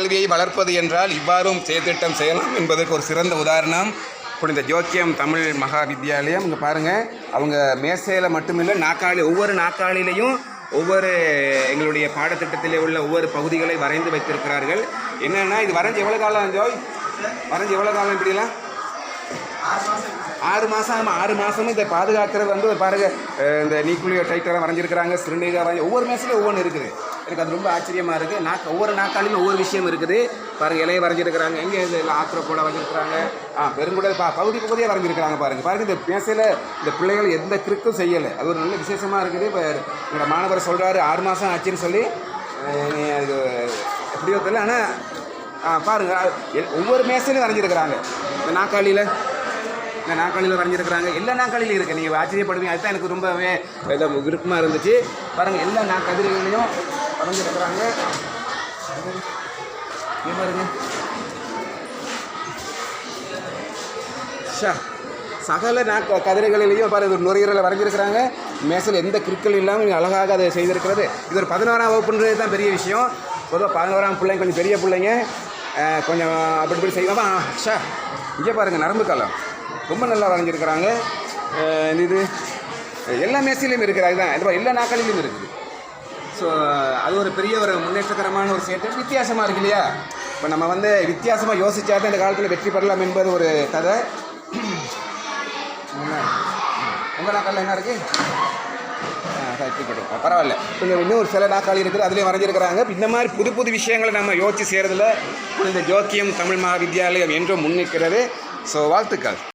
கல்வியை வளர்ப்பது என்றால் இவ்வாறும் செயற்திட்டம் செய்யலாம் என்பதற்கு ஒரு சிறந்த உதாரணம் புனித ஜோக்கியம் தமிழ் மகா வித்யாலயம் இங்கே பாருங்கள் அவங்க மேசையில் மட்டுமில்லை நாக்காளி ஒவ்வொரு நாக்காளிலையும் ஒவ்வொரு எங்களுடைய பாடத்திட்டத்திலே உள்ள ஒவ்வொரு பகுதிகளை வரைந்து வைத்திருக்கிறார்கள். என்னென்னா இது வரைஞ்சி எவ்வளோ காலம் ஜோய்? வரைஞ்சி எவ்வளோ காலம் இப்படிலாம்? ஆறு மாதம் ஆமாம் ஆறு மாதமும் இதை பாதுகாக்கிறது வந்து பாருங்க இந்த நீக்குழியோ டைட்டராக வரைஞ்சிருக்கிறாங்க சிறுநீகா வரைஞ்சி ஒவ்வொரு மேட்ச்லையும் ஒவ்வொன்று இருக்குது. எனக்கு அது ரொம்ப ஆச்சரியமாக இருக்குது நாக்கு ஒவ்வொரு நாக்காலையும் ஒவ்வொரு விஷயம் இருக்குது. பாருங்க இலையை வரைஞ்சிருக்கிறாங்க எங்கே இது ஆத்திர கூட வரைஞ்சிருக்கிறாங்க. ஆ பெருங்குடல் பா பகுதி பகுதியாக வரைஞ்சிருக்கிறாங்க பாருங்கள் பாருங்கள் இந்த மேசையில் இந்த பிள்ளைகள் எந்த கிறுக்கும் செய்யலை. அது ஒரு நல்ல விசேஷமாக இருக்குது. இப்போ என்னோடய மாணவர் சொல்கிறாரு ஆறு மாதம் ஆச்சுன்னு சொல்லி அது எப்படியோ தெரியல. ஆனால் ஆ பாருங்க. எ- ஒவ்வொரு மேசையிலும் வரைஞ்சிருக்கிறாங்க. இந்த நாக்காளியில் இந்த நாக்காளியில் வரைஞ்சிருக்கிறாங்க. எல்லா நாக்காளிலையும் இருக்குது நீங்கள் ஆச்சரியப்படுவீங்க. அதுதான் எனக்கு ரொம்பவே விருப்பமாக இருந்துச்சு. பாருங்கள் எல்லா நா கதிரைகளையும் வரைஞ்சிருக்கிறாங்க. இங்க பாருங்க. ஷா சகல நா கதிரைகளிலையும் பாரு ஒரு நுரையீரலை வரைஞ்சிருக்கிறாங்க. மேசையில் எந்த கிற்கள் இல்லாமல் அழகாக அதை செய்திருக்கிறது. இது ஒரு பதினோராம் வகுப்புன்றது தான் பெரிய விஷயம். பொதுவாக பதினோராம் பிள்ளைங்க கொஞ்சம் பெரிய பிள்ளைங்க. கொஞ்சம் அப்படி இப்படி செய்வாமா ஷா இங்கே பாருங்கள் நரம்பு காலம். ரொம்ப நல்லா வரைஞ்சிருக்கிறாங்க. இது எல்லா மேசிலையும் இருக்குது தான் இது எல்லா நாட்களிலும் இருக்குது. ஸோ அது ஒரு பெரிய ஒரு முன்னேற்றகரமான ஒரு சேர்த்து வித்தியாசமாக இருக்கு இல்லையா? இப்போ நம்ம வந்து வித்தியாசமாக யோசிச்சா தான் இந்த காலத்தில் வெற்றி பெறலாம் என்பது ஒரு கதை. உங்கள் நாக்களில் என்ன இருக்குது பரவாயில்ல. கொஞ்சம் இன்னும் ஒரு சில நாக்காளி இருக்குது அதுலேயும் வரைஞ்சிருக்கிறாங்க. இந்த மாதிரி புது புது விஷயங்களை நம்ம யோசிச்சு செய்கிறதுல இந்த ஜோக்கியம் தமிழ் மகா வித்தியாலயம் என்றும் முன்னிற்கிறது. ஸோ வாழ்த்துக்கள்.